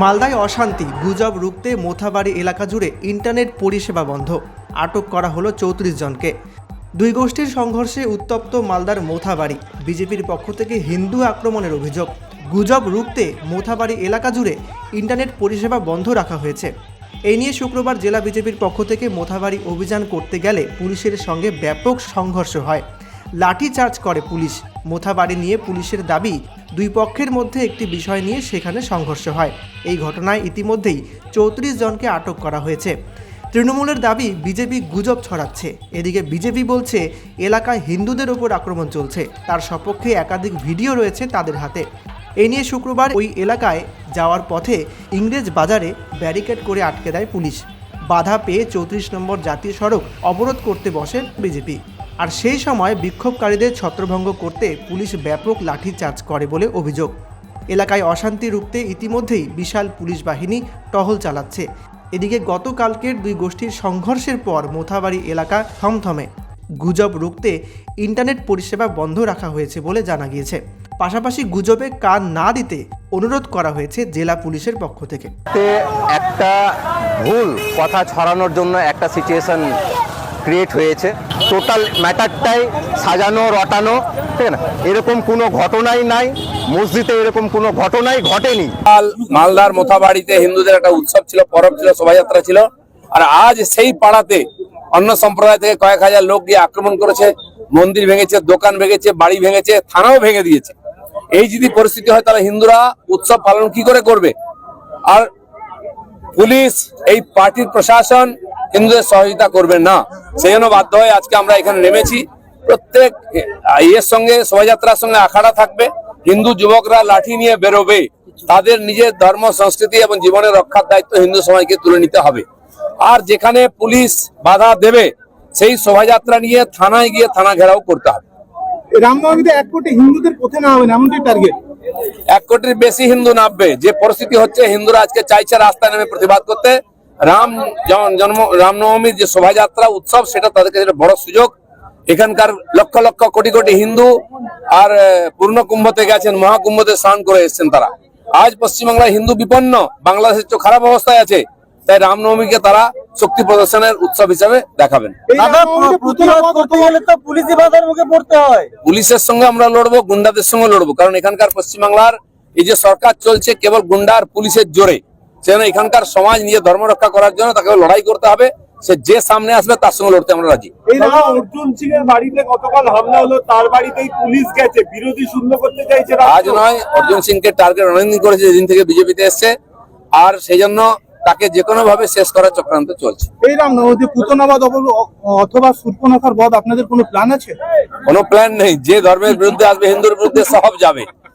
মালদায় অশান্তি, গুজব রুখতে মোথাবাড়ি এলাকা জুড়ে ইন্টারনেট পরিষেবা বন্ধ, আটক করা হলো চৌত্রিশ জনকে। দুই গোষ্ঠীর সংঘর্ষে উত্তপ্ত মালদার মোথাবাড়ি, বিজেপির পক্ষ থেকে হিন্দু আক্রমণের অভিযোগ। গুজব রুখতে মোথাবাড়ি এলাকা জুড়ে ইন্টারনেট পরিষেবা বন্ধ রাখা হয়েছে। এই নিয়ে শুক্রবার জেলা বিজেপির পক্ষ থেকে মোথাবাড়ি অভিযান করতে গেলে পুলিশের সঙ্গে ব্যাপক সংঘর্ষ হয়। লাঠি চার্জ করে পুলিশ। মোথাবাড়ি নিয়ে পুলিশের দাবি, দুই পক্ষের মধ্যে একটি বিষয় নিয়ে সেখানে সংঘর্ষ হয়। এই ঘটনায় ইতিমধ্যেই চৌত্রিশ জনকে আটক করা হয়েছে। তৃণমূলের দাবি, বিজেপি গুজব ছড়াচ্ছে। এদিকে বিজেপি বলছে, এলাকায় হিন্দুদের ওপর আক্রমণ চলছে। তার সপক্ষে একাধিক ভিডিও রয়েছে তাদের হাতে। এ নিয়ে শুক্রবার ওই এলাকায় যাওয়ার পথে ইংরেজ বাজারে ব্যারিকেড করে আটকে দেয় পুলিশ। বাধা পেয়ে চৌত্রিশ নম্বর জাতীয় সড়ক অবরোধ করতে বসেন বিজেপি। আর সেই সময় বিক্ষোভকারীদের ছত্রভঙ্গ করতে পুলিশ ব্যাপক লাঠিচার্জ করে বলে অভিযোগ। এলাকায় অশান্তি রুখতে ইতিমধ্যেই বিশাল পুলিশ বাহিনী টহল চালাচ্ছে। এদিকে গতকালকের দুই গোষ্ঠীর সংঘর্ষের পর মোথাবাড়ি এলাকা থমথমে। গুজব রুখতে ইন্টারনেট পরিষেবা বন্ধ রাখা হয়েছে বলে জানা গিয়েছে। পাশাপাশি গুজবে কান না দিতে অনুরোধ করা হয়েছে জেলা পুলিশের পক্ষ থেকে। একটা ভুল, কথা ছড়ানোর জন্য একটা সিচুয়েশন ক্রিয়েট হয়েছে। টোটাল ম্যাটারটাই সাজানো, রটানো, ঠিক না? এরকম কোনো ঘটনাই নাই। মসজিদে এরকম কোনো ঘটনাই ঘটেনি। কাল মালদার মোথাবাড়িতে হিন্দুদের একটা উৎসব ছিল, পরব ছিল, শোভাযাত্রা ছিল। আর আজ সেই পাড়াতে অন্য সম্প্রদায় থেকে কয়েক হাজার লোক গিয়ে আক্রমণ করেছে। মন্দির ভেঙেছে, দোকান ভেঙেছে, বাড়ি ভেঙেছে, থানাও ভেঙে দিয়েছে। এই যদি পরিস্থিতি হয়, তাহলে হিন্দুরা উৎসব পালন কি করে করবে? আর পুলিশ, এই পার্টির প্রশাসন হিন্দুদের সহযোগিতা করবে না। সেই জন্য বাধ্য হয়ে আজকে আমরা এখানে নেমেছি। প্রত্যেক ইয়ের সঙ্গে শোভাযাত্রার সঙ্গে আখাড়া থাকবে। হিন্দু যুবকরা লাঠি নিয়ে বেরোবে। তাদের নিজের ধর্ম সংস্কৃতি এবং জীবনের রক্ষার দায়িত্ব হিন্দু সমাজকে তুলে নিতে হবে। আর যেখানে পুলিশ বাধা দেবে সেই শোভাযাত্রা নিয়ে থানায় গিয়ে থানা ঘেরাও করতে হবে। রামনবমীতে এক কোটি হিন্দুদের কোথায় না হবে না টার্গেট এক কোটির বেশি হিন্দু নামবে। যে পরিস্থিতি হচ্ছে হিন্দুরা আজকে চাইছে রাস্তায় নেমে প্রতিবাদ করতে। রাম জন- জন্ম রামনবমীর যে শোভাযাত্রা উৎসব সেটা তাদের কাছে বড় সুযোগ। এখানকার লক্ষ লক্ষ কোটি কোটি হিন্দু আর পূর্ণ কুম্ভতে গেছেন মহাকুম্ভতে স্নান করে এসেছেন তারা। আজ পশ্চিমবাংলায় হিন্দু বিপন্ন বাংলাদেশের তো খারাপ অবস্থায় আছে তাই রামনবমীকে তারা শক্তি প্রদর্শনের উৎসব হিসাবে দেখাবেন। দাদা প্রতিবাদ করতে গেলে তো পুলিশি বাধার মুখে পড়তে হয়। পুলিশের সঙ্গে আমরা লড়বো গুন্ডাদের সঙ্গে লড়বো কারণ এখানকার পশ্চিমবাংলার এই যে সরকার চলছে কেবল গুন্ডা আর পুলিশের জোরে। সেজন্য এখানকার সমাজ নিজের ধর্ম রক্ষা করার জন্য তাকে লড়াই করতে হবে। সে যে সামনে আসবে তার সঙ্গে লড়তে আমরা রাজি। অর্জুন সিং এর বাড়িতে গতকাল হামলা হলো তার বাড়িতেই পুলিশ গেছে বিরোধী শূন্য করতে চাইছে আজ নয় অর্জুন সিংকে টার্গেট অনেকদিন করেছে যেদিন থেকে বিজেপিতে এসছে। আর সেই জন্য তাকে যে কোনো ভাবে শেষ করার চক্রান্ত চলছে। এই রামনবমীতে পুতনাবাদ অথবা সূর্পনখার বধ আপনাদের কোনো প্ল্যান আছে? কোনো প্ল্যান নেই। যে ধর্মের বিরুদ্ধে আসবে হিন্দুর বিরুদ্ধে সব যাবে।